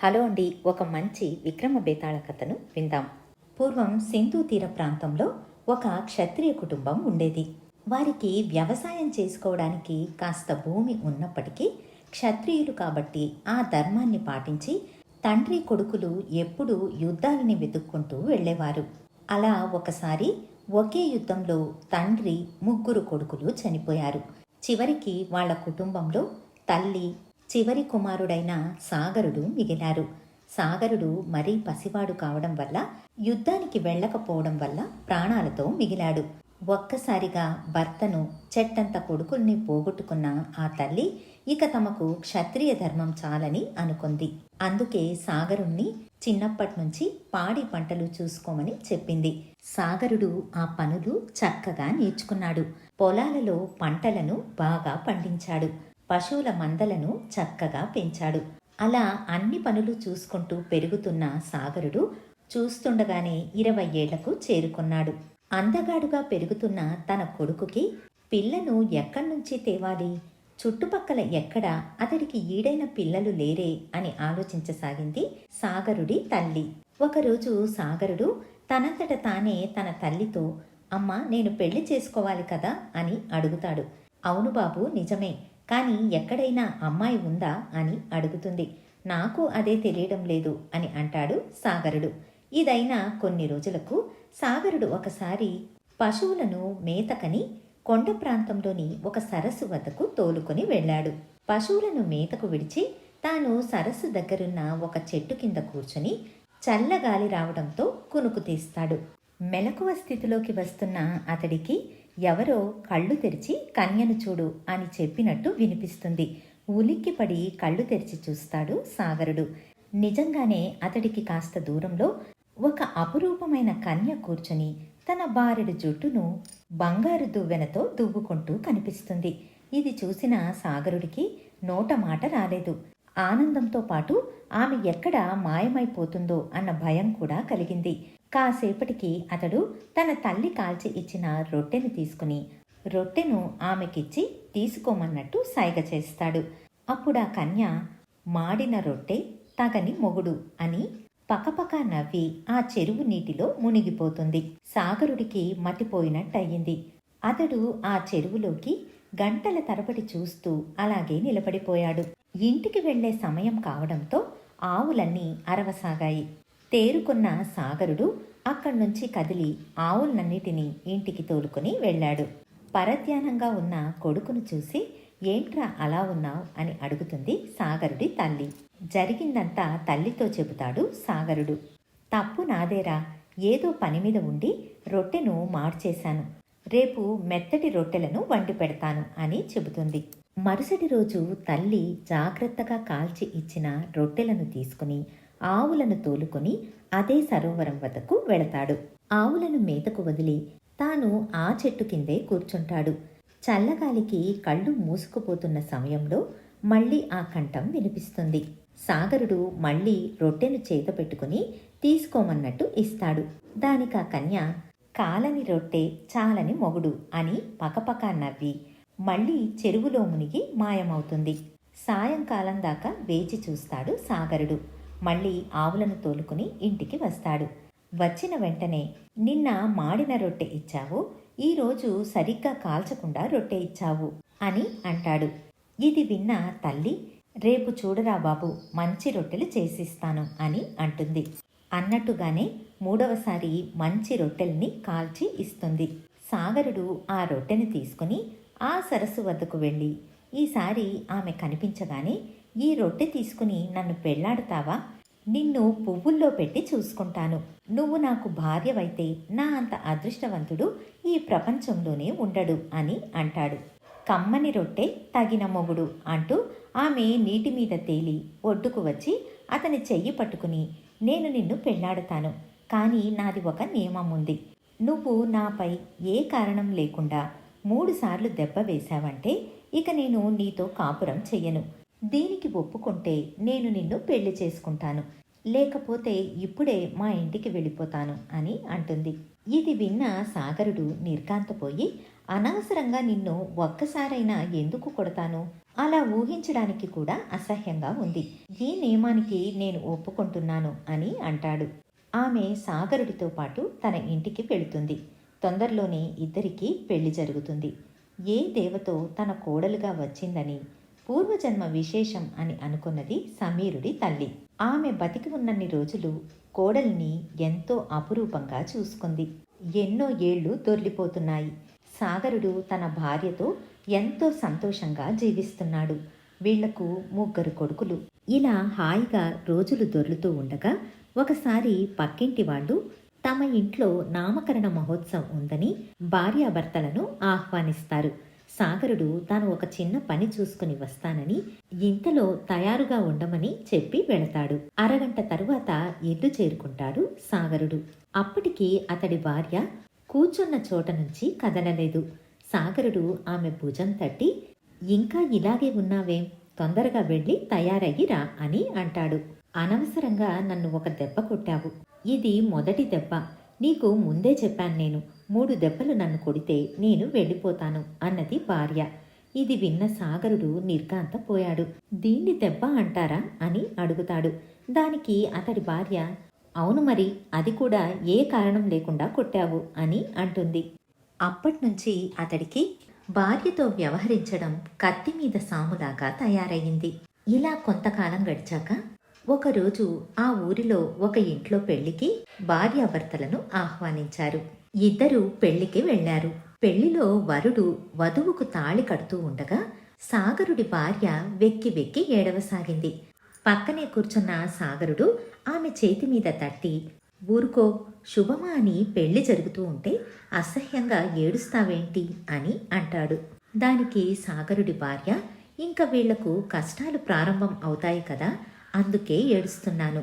Hello అండి ఒక మంచి విక్రమ బేతాళ కథను విందాం. పూర్వం సింధు తీర ప్రాంతంలో ఒక క్షత్రియ కుటుంబం ఉండేది. వారికి వ్యవసాయం చేసుకోవడానికి కాస్త భూమి ఉన్నప్పటికీ క్షత్రియులు కాబట్టి ఆ ధర్మాన్ని పాటించి తండ్రి కొడుకులు ఎప్పుడూ యుద్ధాలని వెతుక్కుంటూ వెళ్ళేవారు. అలా ఒకసారి ఒకే యుద్ధంలో తండ్రి ముగ్గురు కొడుకులు చనిపోయారు. చివరికి వాళ్ళ కుటుంబంలో తల్లి చివరి కుమారుడైన సాగరుడు మిగిలారు. సాగరుడు మరీ పసివాడు కావడం వల్ల యుద్ధానికి వెళ్ళకపోవడం వల్ల ప్రాణాలతో మిగిలాడు. ఒక్కసారిగా భర్తను చెట్టంత కొడుకుల్ని పోగొట్టుకున్న ఆ తల్లి ఇక తమకు క్షత్రియ ధర్మం చాలని అనుకుంది. అందుకే సాగరుణ్ణి చిన్నప్పటి నుంచి పాడి పంటలు చూసుకోమని చెప్పింది. సాగరుడు ఆ పనులు చక్కగా నేర్చుకున్నాడు. పొలాలలో పంటలను బాగా పండించాడు. పశువుల మందలను చక్కగా పెంచాడు. అలా అన్ని పనులు చూసుకుంటూ పెరుగుతున్న సాగరుడు చూస్తుండగానే ఇరవై ఏళ్ళకు చేరుకున్నాడు. అందగాడుగా పెరుగుతున్న తన కొడుకుకి పిల్లను ఎక్కడి నుంచి తేవాలి? చుట్టుపక్కల ఎక్కడ అతడికి ఈడైన పిల్లలు లేరే అని ఆలోచించసాగింది సాగరుడి తల్లి. ఒకరోజు సాగరుడు తనంతట తానే తన తల్లితో అమ్మ నేను పెళ్ళి చేసుకోవాలి కదా అని అడుగుతాడు. అవును బాబు నిజమే. కానీ ఎక్కడైనా అమ్మాయి ఉందా అని అడుగుతుంది. నాకు అదే తెలియడం లేదు అని అంటాడు సాగరుడు. ఇదైనా కొన్ని రోజులకు సాగరుడు ఒకసారి పశువులను మేతకని కొండ ప్రాంతంలోని ఒక సరస్సు వద్దకు తోలుకొని వెళ్ళాడు. పశువులను మేతకు విడిచి తాను సరస్సు దగ్గరున్న ఒక చెట్టు కింద కూర్చుని చల్లగాలి రావడంతో కునుకు తీస్తాడు. మెలకువ స్థితిలోకి వస్తున్న అతడికి ఎవరో కళ్ళు తెరిచి కన్యను చూడు అని చెప్పినట్టు వినిపిస్తుంది. ఉలిక్కిపడి కళ్ళు తెరిచి చూస్తాడు సాగరుడు. నిజంగానే అతడికి కాస్త దూరంలో ఒక అపురూపమైన కన్య కూర్చుని తన బారెడు జుట్టును బంగారు దువ్వెనతో దువ్వుకుంటూ కనిపిస్తుంది. ఇది చూసిన సాగరుడికి నోట మాట రాలేదు. ఆనందంతో పాటు ఆమె ఎక్కడ మాయమైపోతుందో అన్న భయం కూడా కలిగింది. కాసేపటికి అతడు తన తల్లి కాల్చి ఇచ్చిన రొట్టెను తీసుకుని రొట్టెను ఆమెకిచ్చి తీసుకోమన్నట్టు సైగ చేస్తాడు. అప్పుడు ఆ కన్య మాడిన రొట్టె తగని మొగుడు అని పకపక నవ్వి ఆ చెరువు నీటిలో మునిగిపోతుంది. సాగరుడికి మతిపోయినట్టయింది. అతడు ఆ చెరువులోకి గంటల తరబడి చూస్తూ అలాగే నిలబడిపోయాడు. ఇంటికి వెళ్ళే సమయం కావడంతో ఆవులన్నీ అరవసాగాయి. తేరుకున్న సాగరుడు అక్కడి నుంచి కదిలి ఆవులన్నిటినీ ఇంటికి తోలుకుని వెళ్ళాడు. పరధ్యానంగా ఉన్న కొడుకును చూసి ఏంట్రా అలా ఉన్నావు? అని అడుగుతుంది సాగరుడి తల్లి. జరిగిందంతా తల్లితో చెబుతాడు సాగరుడు. తప్పు నాదేరా. ఏదో పని మీద ఉండి రొట్టెను మార్చేశాను. రేపు మెత్తటి రొట్టెలను వండి పెడతాను అని చెబుతుంది. మరుసటి రోజు తల్లి జాగ్రత్తగా కాల్చి ఇచ్చిన రొట్టెలను తీసుకుని ఆవులను తోలుకొని అదే సరోవరం వద్దకు వెళతాడు. ఆవులను మేతకు వదిలి తాను ఆ చెట్టు కిందే కూర్చుంటాడు. చల్లగాలికి కళ్ళు మూసుకుపోతున్న సమయంలో మళ్ళీ ఆ కంఠం వినిపిస్తుంది. సాగరుడు మళ్ళీ రొట్టెను చేత పెట్టుకుని తీసుకోమన్నట్టు ఇస్తాడు. దానికా కన్య కాలని రొట్టె చాలని మొగుడు అని పకపక నవ్వి మళ్ళీ చెరువులో మునిగి మాయమవుతుంది. సాయంకాలం దాకా వేచి చూస్తాడు సాగరుడు. మళ్ళీ ఆవులను తోలుకుని ఇంటికి వస్తాడు. వచ్చిన వెంటనే నిన్న మాడిన రొట్టె ఇచ్చావు. ఈరోజు సరిగ్గా కాల్చకుండా రొట్టె ఇచ్చావు అని అంటాడు. ఇది విన్న తల్లి రేపు చూడరా బాబు మంచి రొట్టెలు చేసిస్తాను అని అంటుంది. అన్నట్టుగానే మూడవసారి మంచి రొట్టెల్ని కాల్చి ఇస్తుంది. సాగరుడు ఆ రొట్టెని తీసుకుని ఆ సరస్సు వద్దకు వెళ్ళి ఈసారి ఆమె కనిపించగానే ఈ రొట్టె తీసుకుని నన్ను పెళ్ళాడతావా? నిన్ను పువ్వుల్లో పెట్టి చూసుకుంటాను. నువ్వు నాకు భార్యవైతే నా అంత అదృష్టవంతుడు ఈ ప్రపంచంలోనే ఉండడు అని అంటాడు. కమ్మని రొట్టె తగిన మొగుడు అంటూ ఆమె నీటి మీద తేలి ఒడ్డుకు వచ్చి అతని చెయ్యి పట్టుకుని నేను నిన్ను పెళ్ళాడతాను. కానీ నాది ఒక నియమం ఉంది. నువ్వు నాపై ఏ కారణం లేకుండా మూడుసార్లు దెబ్బ వేశావంటే ఇక నేను నీతో కాపురం చెయ్యను. దీనికి ఒప్పుకుంటే నేను నిన్ను పెళ్ళి చేసుకుంటాను. లేకపోతే ఇప్పుడే మా ఇంటికి వెళ్ళిపోతాను అని అంటుంది. ఇది విన్న సాగరుడు నిర్కాంతపోయి అనవసరంగా నిన్ను ఒక్కసారైనా ఎందుకు కొడతాను? అలా ఊహించడానికి కూడా అసహ్యంగా ఉంది. ఈ నియమానికి నేను ఒప్పుకుంటున్నాను అని అంటాడు. ఆమె సాగరుడితో పాటు తన ఇంటికి వెళుతుంది. తొందరలోనే ఇద్దరికీ పెళ్ళి జరుగుతుంది. ఏ దేవతో తన కోడలుగా వచ్చిందని పూర్వజన్మ విశేషం అని అనుకున్నది సమీరుడి తల్లి. ఆమె బతికి ఉన్నన్ని రోజులు కోడల్ని ఎంతో అపురూపంగా చూసుకుంది. ఎన్నో ఏళ్ళు దొర్లిపోతున్నాయి. సాగరుడు తన భార్యతో ఎంతో సంతోషంగా జీవిస్తున్నాడు. వీళ్ళకు ముగ్గురు కొడుకులు. ఇలా హాయిగా రోజులు దొర్లుతూ ఉండగా ఒకసారి పక్కింటి వాళ్ళు తమ ఇంట్లో నామకరణ మహోత్సవం ఉందని భార్యాభర్తలను ఆహ్వానిస్తారు. సాగరుడు తాను ఒక చిన్న పని చూసుకుని వస్తానని ఇంతలో తయారుగా ఉండమని చెప్పి వెళతాడు. అరగంట తరువాత ఇల్లు చేరుకుంటాడు సాగరుడు. అప్పటికి అతడి భార్య కూర్చున్న చోట నుంచి కదలలేదు. సాగరుడు ఆమె భుజం తట్టి ఇంకా ఇలాగే ఉన్నావేం తొందరగా వెళ్ళి తయారయ్యి రా అని అంటాడు. అనవసరంగా నన్ను ఒక దెబ్బ కొట్టావు. ఇది మొదటి దెబ్బ. నీకు ముందే చెప్పాను నేను మూడు దెబ్బలు నన్ను కొడితే నేను వెళ్ళిపోతాను అన్నది భార్య. ఇది విన్న సాగరుడు నిర్గాంతపోయాడు దీన్ని దెబ్బ అంటారా అని అడుగుతాడు. దానికి అతడి భార్య అవును మరి అది కూడా ఏ కారణం లేకుండా కొట్టావు అని అంటుంది. అప్పట్నుంచి అతడికి భార్యతో వ్యవహరించడం కత్తి మీద సాములాగా తయారయ్యింది. ఇలా కొంతకాలం గడిచాక ఒకరోజు ఆ ఊరిలో ఒక ఇంట్లో పెళ్ళికి భార్యాభర్తలను ఆహ్వానించారు. ఇద్దరు పెళ్ళికి వెళ్ళారు పెళ్ళిలో వరుడు వధువుకు తాళి కడుతూ ఉండగా సాగరుడి భార్య వెక్కి వెక్కి ఏడవసాగింది. పక్కనే కూర్చున్న సాగరుడు ఆమె చేతి మీద తట్టి ఊరుకో శుభమా అని పెళ్ళి జరుగుతూ ఉంటే అసహ్యంగా ఏడుస్తావేంటి? అని అంటాడు. దానికి సాగరుడి భార్య ఇంకా వీళ్ళకు కష్టాలు ప్రారంభం అవుతాయి కదా అందుకే ఏడుస్తున్నాను.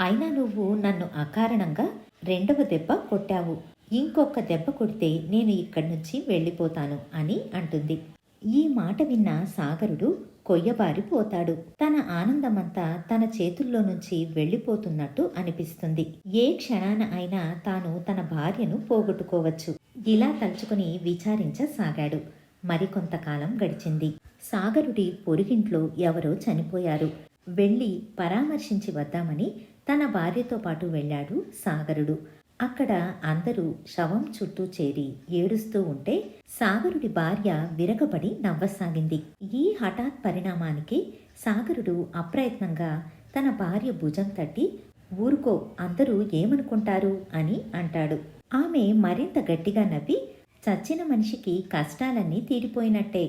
అయినా నువ్వు నన్ను అకారణంగా రెండవ దెబ్బ కొట్టావు. ఇంకొక దెబ్బ కొడితే నేను ఇక్కడి నుంచి వెళ్ళిపోతాను అని అంటుంది. ఈ మాట విన్న సాగరుడు కొయ్యబారిపోతాడు. తన ఆనందమంతా తన చేతుల్లో నుంచి వెళ్ళిపోతున్నట్టు అనిపిస్తుంది. ఏ క్షణాన అయినా తాను తన భార్యను పోగొట్టుకోవచ్చు. ఇలా తలుచుకుని విచారించసాగాడు. మరికొంతకాలం గడిచింది. సాగరుడి పొరుగింట్లో ఎవరో చనిపోయారు. వెళ్ళి పరామర్శించి వద్దామని తన భార్యతో పాటు వెళ్ళాడు సాగరుడు. అక్కడ అందరూ శవం చుట్టూ చేరి ఏడుస్తూ ఉంటే సాగరుడి భార్య విరగబడి నవ్వసాగింది. ఈ హఠాత్ పరిణామానికి సాగరుడు అప్రయత్నంగా తన భార్య భుజం తట్టి ఊరుకో అందరూ ఏమనుకుంటారు? అని అంటాడు. ఆమె మరింత గట్టిగా నవ్వి చచ్చిన మనిషికి కష్టాలన్నీ తీరిపోయినట్టే.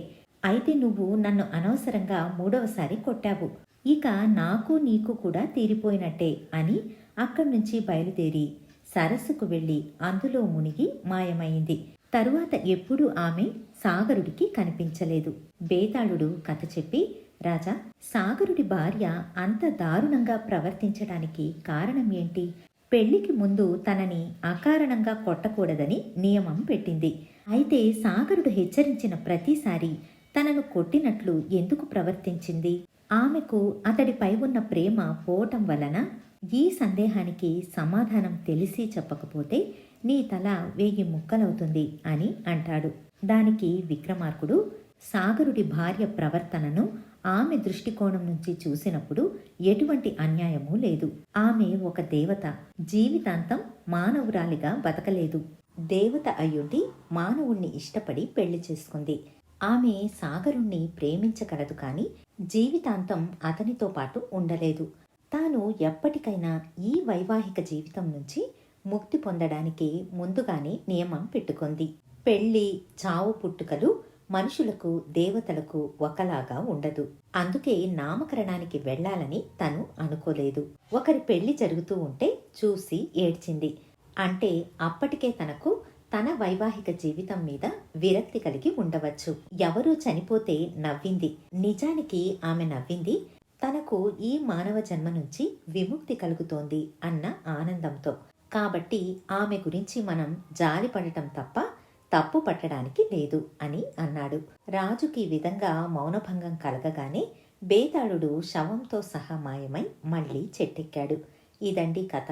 అయితే నువ్వు నన్ను అనవసరంగా మూడవసారి కొట్టావు. ఇక నాకు నీకు కూడా తీరిపోయినట్టే అని అక్కడి నుంచి బయలుదేరి సరస్సుకు వెళ్ళి అందులో మునిగి మాయమైంది. తరువాత ఎప్పుడూ ఆమె సాగరుడికి కనిపించలేదు. బేతాళుడు కథ చెప్పి రాజా సాగరుడి భార్య అంత దారుణంగా ప్రవర్తించడానికి కారణం ఏంటి? పెళ్ళికి ముందు తనని అకారణంగా కొట్టకూడదని నియమం పెట్టింది. అయితే సాగరుడు హెచ్చరించిన ప్రతిసారి తనను కొట్టినట్లు ఎందుకు ప్రవర్తించింది? ఆమెకు అతడిపై ఉన్న ప్రేమ పోవటం వలన ఈ సందేహానికి సమాధానం తెలిసి చెప్పకపోతే నీ తల వేగి ముక్కలవుతుంది అని అంటాడు. దానికి విక్రమార్కుడు సాగరుడి భార్య ప్రవర్తనను ఆమె దృష్టికోణం నుంచి చూసినప్పుడు ఎటువంటి అన్యాయమూ లేదు. ఆమె ఒక దేవత జీవితాంతం మానవురాలిగా బతకలేదు. దేవత అయ్యుండి మానవుణ్ణి ఇష్టపడి పెళ్ళి చేసుకుంది. ఆమె సాగరుణ్ణి ప్రేమించగలదు కానీ జీవితాంతం అతనితో పాటు ఉండలేదు. తాను ఎప్పటికైనా ఈ వైవాహిక జీవితం నుంచి ముక్తి పొందడానికి ముందుగానే నియమం పెట్టుకుంది. పెళ్ళి చావు పుట్టుకలు మనుషులకు దేవతలకు ఒకలాగా ఉండదు. అందుకే నామకరణానికి వెళ్ళాలని తను అనుకోలేదు. ఒకరి పెళ్ళి జరుగుతూ ఉంటే చూసి ఏడ్చింది. అంటే అప్పటికే తనకు తన వైవాహిక జీవితం మీద విరక్తి కలిగి ఉండవచ్చు. ఎవరూ చనిపోతే నవ్వింది. నిజానికి ఆమె నవ్వింది. తనకు ఈ మానవ జన్మ నుంచి విముక్తి కలుగుతోంది అన్న ఆనందంతో. కాబట్టి ఆమె గురించి మనం జాలిపడటం తప్ప తప్పు పట్టడానికి లేదు అని అన్నాడు. రాజుకి ఈ విధంగా మౌనభంగం కలగగానే బేతాళుడు శవంతో సహా మాయమై మళ్ళీ చెట్టెక్కాడు. ఇదండి కథ.